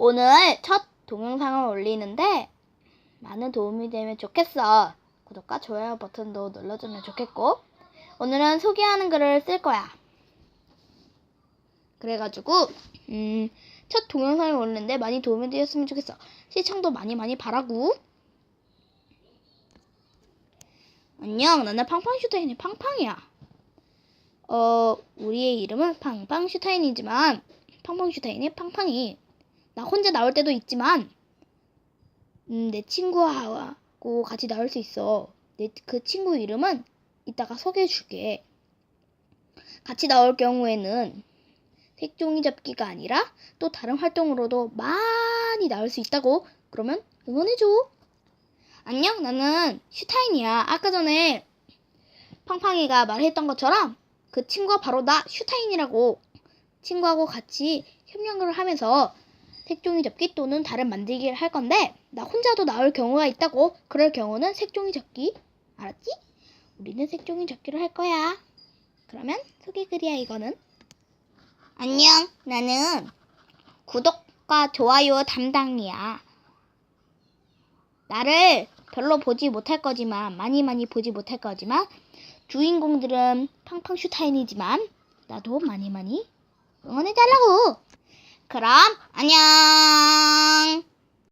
오늘 첫 동영상을 올리는데 많은 도움이 되면 좋겠어. 구독과 좋아요 버튼도 눌러주면 좋겠고 오늘은 소개하는 글을 쓸 거야. 그래가지고 음, 첫 동영상을 올리는데 많이 도움이 되었으면 좋겠어. 시청도 많이 많이 바라고. 안녕, 나는 팡팡슈타인의 팡팡이야. 어, 우리의 이름은 팡팡슈타인이지만 팡팡슈타인의 팡팡이. 나 혼자 나올 때도 있지만 음, 내 친구하고 같이 나올 수 있어. 내 그 친구 이름은 이따가 소개해 줄게. 같이 나올 경우에는 색종이 잡기가 아니라 또 다른 활동으로도 많이 나올 수 있다고. 그러면 응원해줘. 안녕, 나는 슈타인이야. 아까 전에 팡팡이가 말했던 것처럼 그 친구가 바로 나 슈타인이라고. 친구하고 같이 협력을 하면서 색종이 접기 또는 다른 만들기를 할 건데 나 혼자도 나올 경우가 있다고. 그럴 경우는 색종이 접기. 알았지? 우리는 색종이 접기를 할 거야. 그러면 소개글이야 이거는. 안녕, 나는 구독과 좋아요 담당이야. 나를 별로 보지 못할 거지만, 많이 많이 보지 못할 거지만, 주인공들은 팡팡 슈타인이지만, 나도 많이 많이 응원해달라고! 그럼, 안녕!